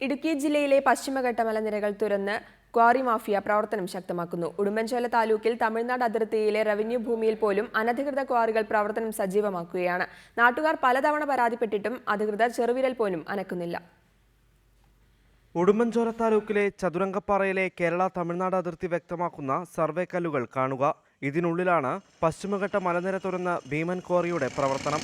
ഇടുക്കി ജില്ലയിലെ പശ്ചിമഘട്ട മലനിരകൾ തുറന്ന് ക്വാറി മാഫിയ പ്രവർത്തനം ശക്തമാക്കുന്നു. ഉടുമ്പൻചോല താലൂക്കിൽ തമിഴ്നാട് അതിർത്തിയിലെ റവന്യൂ ഭൂമിയിൽ പോലും അനധികൃത ക്വാറികൾ പ്രവർത്തനം സജീവമാക്കുകയാണ്. നാട്ടുകാർ പലതവണ പരാതിപ്പെട്ടിട്ടും അധികൃതർ ചെറുവിരൽ പോലും അനക്കുന്നില്ല. ഉടുമ്പൻചോല താലൂക്കിലെ ചതുരംഗപ്പാറയിലെ കേരള തമിഴ്നാട് അതിർത്തി വ്യക്തമാക്കുന്ന സർവേ കല്ലുകൾ കാണുക. ഇതിനുള്ളിലാണ് പശ്ചിമഘട്ട മലനിര തുറന്ന ഭീമൻ ക്വാറിയുടെ പ്രവർത്തനം.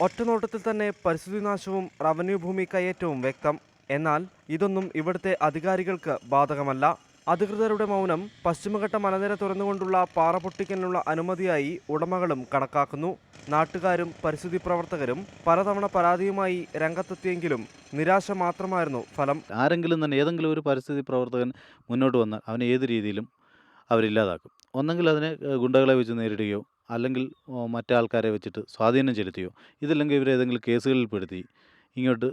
ഒറ്റനോട്ടത്തിൽ തന്നെ പരിസ്ഥിതി നാശവും റവന്യൂ ഭൂമി കയ്യേറ്റവും വ്യക്തം. എന്നാൽ ഇതൊന്നും ഇവിടുത്തെ അധികാരികൾക്ക് ബാധകമല്ല. അധികൃതരുടെ മൗനം പശ്ചിമഘട്ട മലനിര തുറന്നുകൊണ്ടുള്ള പാറ പൊട്ടിക്കലിനുള്ള അനുമതിയായി ഉടമകളും കണക്കാക്കുന്നു. നാട്ടുകാരും പരിസ്ഥിതി പ്രവർത്തകരും പലതവണ പരാതിയുമായി രംഗത്തെത്തിയെങ്കിലും നിരാശ മാത്രമായിരുന്നു ഫലം. ആരെങ്കിലും തന്നെ ഏതെങ്കിലും ഒരു പരിസ്ഥിതി പ്രവർത്തകൻ മുന്നോട്ട് വന്നാൽ അവനെ ഏത് രീതിയിലും അവരില്ലാതാക്കും. ഒന്നെങ്കിൽ അതിനെ ഗുണ്ടകളെ വെച്ച് നേരിടുകയോ അല്ലെങ്കിൽ മറ്റാൾക്കാരെ വെച്ചിട്ട് സ്വാധീനം ചെലുത്തിയോ? ഇതില്ലെങ്കിൽ ഇവരെ ഏതെങ്കിലും കേസുകളിൽ പെടുത്തി ഇങ്ങോട്ട്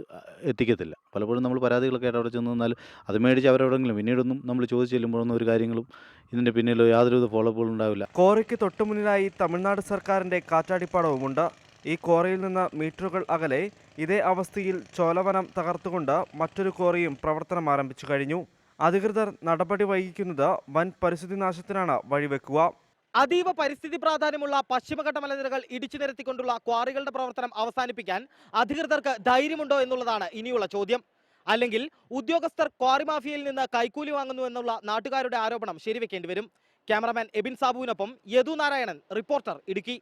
എത്തിക്കത്തില്ല. പലപ്പോഴും നമ്മൾ പരാതികളൊക്കെ ആയിട്ട് അവിടെ ചെന്ന് നിന്നാൽ അത് മേടിച്ച് അവരെവിടെങ്കിലും പിന്നീടൊന്നും നമ്മൾ ചോദിച്ചു ചെല്ലുമ്പോഴൊന്നും ഒരു കാര്യങ്ങളും ഇതിന്റെ പിന്നിലോ യാതൊരുവിധ ഫോളോപ്പുകളും ഉണ്ടാവില്ല. കോറയ്ക്ക് തൊട്ടുമുന്നിലായി തമിഴ്നാട് സർക്കാരിന്റെ കാറ്റാടിപ്പാടവുമുണ്ട്. ഈ കോറയിൽ നിന്ന് മീറ്ററുകൾ അകലെ ഇതേ അവസ്ഥയിൽ ചോലവനം തകർത്തുകൊണ്ട് മറ്റൊരു കോറയും പ്രവർത്തനം ആരംഭിച്ചു കഴിഞ്ഞു. അധികൃതർ നടപടി വൈകിക്കുന്നത് വൻ പരിസ്ഥിതി നാശത്തിനാണ് വഴിവെക്കുക. അതീവ പരിസ്ഥിതി പ്രാധാന്യമുള്ള പശ്ചിമഘട്ട മലനിരകൾ ഇടിച്ചു നിരത്തിക്കൊണ്ടുള്ള ക്വാറികളുടെ പ്രവർത്തനം അവസാനിപ്പിക്കാൻ അധികൃതർക്ക് ധൈര്യമുണ്ടോ എന്നുള്ളതാണ് ഇനിയുള്ള ചോദ്യം. അല്ലെങ്കിൽ ഉദ്യോഗസ്ഥർ ക്വാറി മാഫിയയിൽ നിന്ന് കൈക്കൂലി വാങ്ങുന്നു എന്നുള്ള നാട്ടുകാരുടെ ആരോപണം ശരിവെക്കേണ്ടി വരും. ക്യാമറമാൻ എബിൻ സാബുവിനൊപ്പം യദു നാരായണൻ റിപ്പോർട്ടർ ഇടുക്കി.